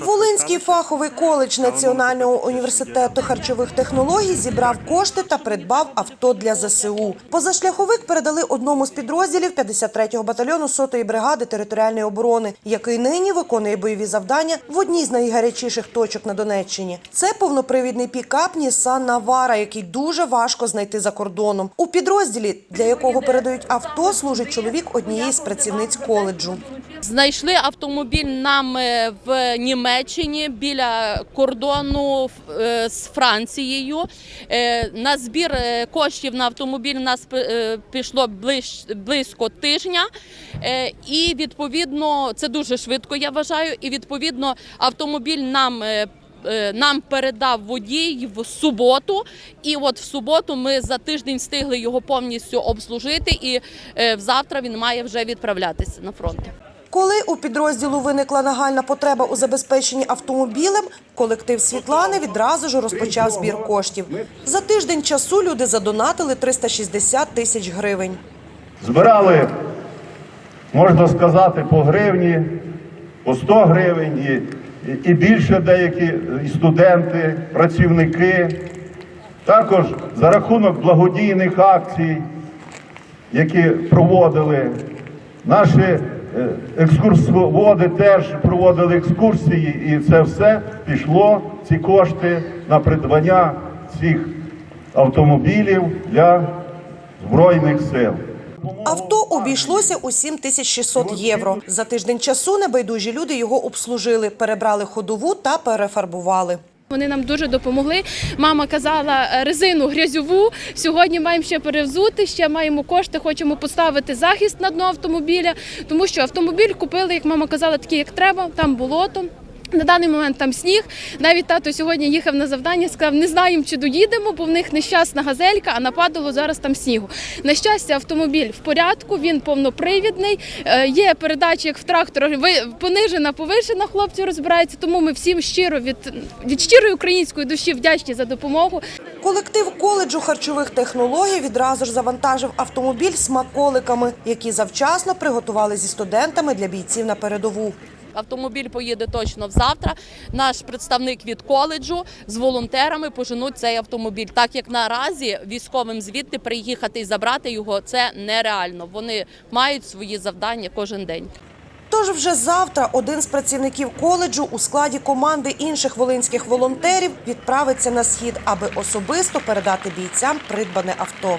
Волинський фаховий коледж Національного університету харчових технологій зібрав кошти та придбав авто для ЗСУ. Позашляховик передали одному з підрозділів 53-го батальйону 100-ї бригади територіальної оборони, який нині виконує бойові завдання в одній з найгарячіших точок на Донеччині. Це повнопривідний пікап Нісан Навара, який дуже важко знайти за кордоном. У підрозділі, для якого передають авто, служить чоловік однієї з працівниць коледжу. Знайшли автомобіль нам е, в Німеччині біля кордону е, з Францією. Е, На збір коштів на автомобіль у нас пішло близько тижня. І відповідно це дуже швидко, я вважаю. І відповідно автомобіль нам. Нам передав водій в суботу, і от в суботу ми за тиждень встигли його повністю обслужити. І завтра він має вже відправлятися на фронт. Коли у підрозділу виникла нагальна потреба у забезпеченні автомобілем, колектив Світлани відразу ж розпочав збір коштів. За тиждень часу люди задонатили 360 тисяч гривень. Збирали, можна сказати, по гривні, по 100 гривень і, і, більше деякі і студенти, працівники. Також за рахунок благодійних акцій, які проводили. Наші екскурсоводи теж проводили екскурсії, і це все пішло, ці кошти на придбання цих автомобілів для Збройних сил. Авто обійшлося у 7600 євро. За тиждень часу небайдужі люди його обслужили, перебрали ходову та перефарбували. Вони нам дуже допомогли. Мама казала е, резину грязьову. Сьогодні маємо ще перевзути, ще маємо кошти, хочемо поставити захист на дно автомобіля, тому що автомобіль купили, як мама казала, такий, як треба, там болото. На даний момент там сніг. Навіть тато сьогодні їхав на завдання, сказав, не знаємо, чи доїдемо, бо в них нещасна газелька, а нападало зараз там снігу. На щастя, автомобіль в порядку, він повнопривідний. Е, Є передачі, як в трактора, ви- понижена, повишена, хлопці розбираються. Тому ми всім щиро від, від щирої української душі вдячні за допомогу. Колектив коледжу харчових технологій відразу ж завантажив автомобіль смаколиками, які завчасно приготували зі студентами для бійців на передову. Автомобіль поїде точно завтра. Наш представник від коледжу з волонтерами поженуть цей автомобіль. Так як наразі військовим звідти приїхати і забрати його це нереально. Вони мають свої завдання кожен день. Тож вже завтра один з працівників коледжу у складі команди інших волинських волонтерів відправиться на схід, аби особисто передати бійцям придбане авто.